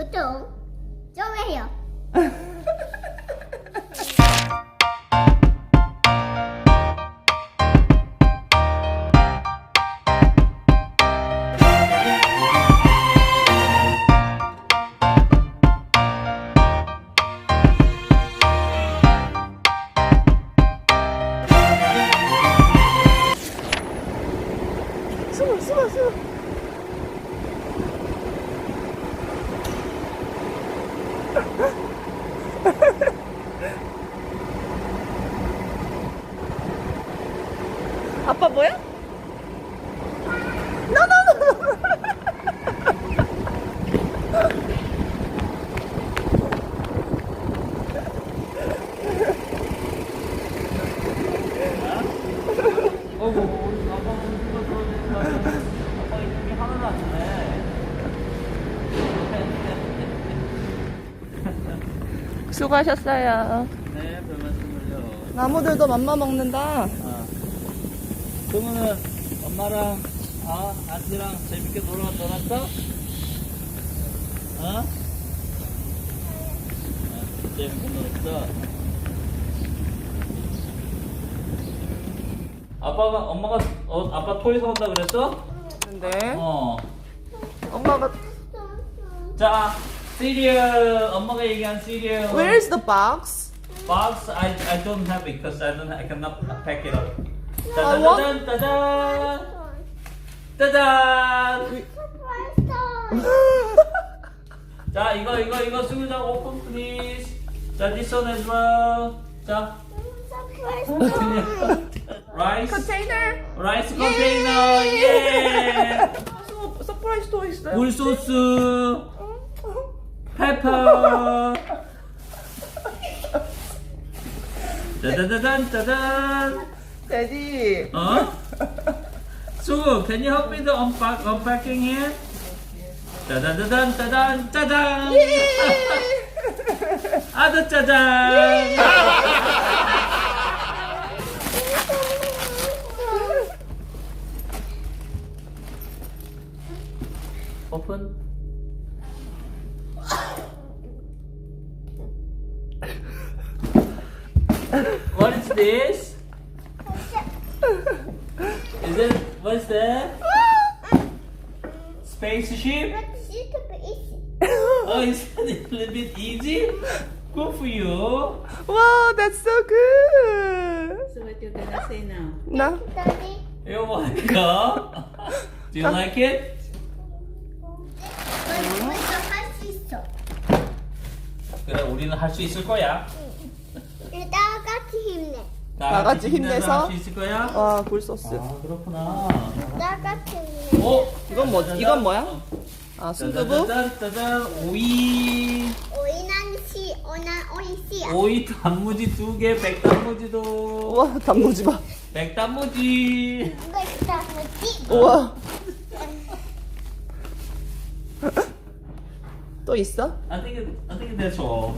보통 좀 해요. 아빠 뭐야? 어구, 우리 아빠 운동도 아빠 이름이 하나도 안 되네. 수고하셨어요 네, 별 말씀을요. 나무들도 맘마 먹는다 아. 그러면은 엄마랑 아, 아지랑 재밌게 놀아 놀았어? 어? 아, 재밌게 놀았어. 아빠가 엄마가 어, 아빠 토이 사온다 그랬어? 근데 어. 엄마가 자, 시리얼 엄마가 얘기한 시리얼. Where's the box? box? I I don't have because I don't I cannot pack it up. 짜잔 짜잔 짜잔. 자 이거 이거 이거 수유장 오픈 플리즈. 자 this one as well. 자. Rice. Container. Rice container. 예. 서- 서프라이즈 또 있어요. 굴소스. 페퍼 짜자자잔 짜잔 데디 어? 수, can you help me to unpack, unpacking it? 짜자자잔 짜잔 짜잔 아드 짜잔 오픈 What is this? Is it what's that? Spaceship? Oh, is that a little bit easy? Good for you. Wow, that's so good. So what you gonna say now? 나 You like it? Do you like it? 할수 있어. 그래, 우리는 할 수 있을 거야. 다 같이 힘내. 다 같이 힘내서? 할수 있을 거야. 와, 굴소스. 아, 그렇구나. 힘내. 어? 이건 뭐 이건 뭐야? 아, 순두부? 짜잔, 짜잔, 오이. 오이난시 오난 오이시. 오이 단무지 두 개, 백단무지도. 우와, 단무지 봐. 백단무지. 뭐지? 우와. 또 있어? I think it, I think that's all.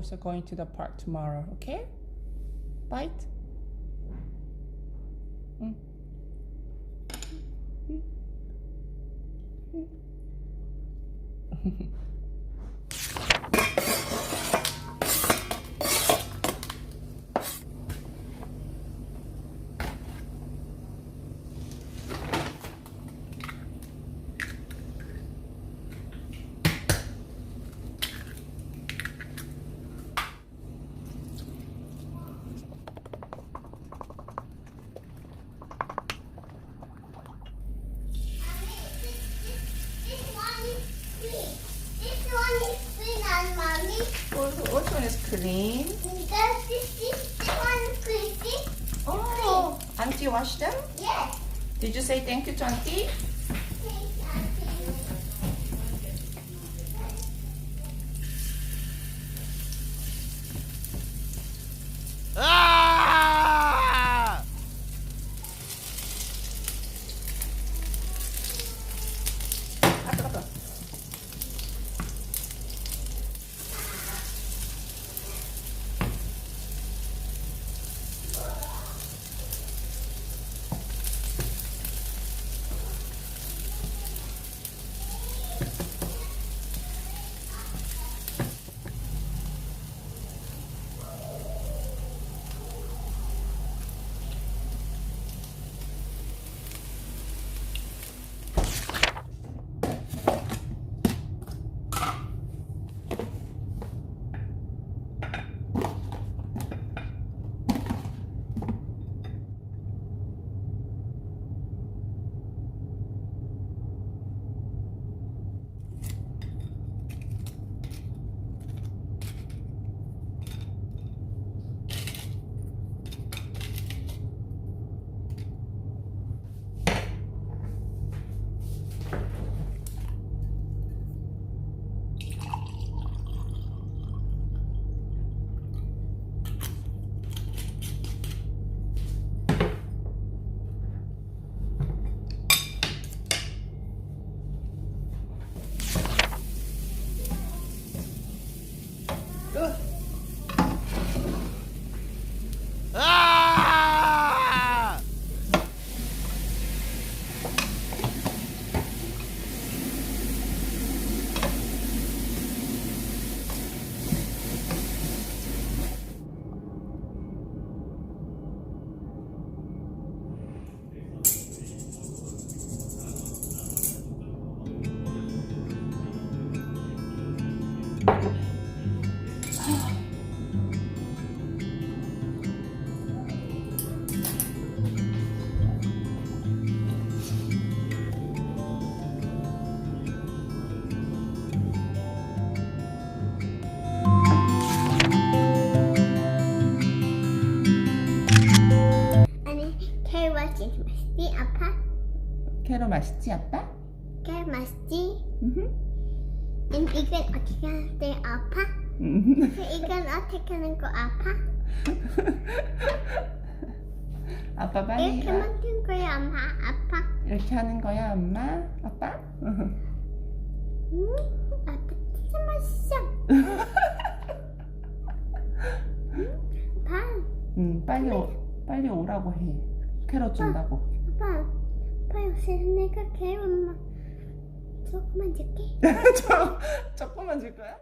Also going to the park tomorrow. Okay? Bite. 응. Mm. This mm. mm. Did you say thank you to auntie? 캐로 맛있지 아빠? 캐 맛있지? 음. 음, 이건 어떻게 하는데 아파? 이건 어떻게 하는 거 아파? 아빠 빨리 이렇게 만든 거야 엄마 아파? 이렇게 하는 거야 엄마? 아빠? 음, 아빠 진짜 맛있어 아빠 응 빨리 오, 빨리 오라고 해 캐럿 준다고 아빠 아빠 요새 내가 걔 엄마 조금만 줄게 저, 조금만 줄 거야?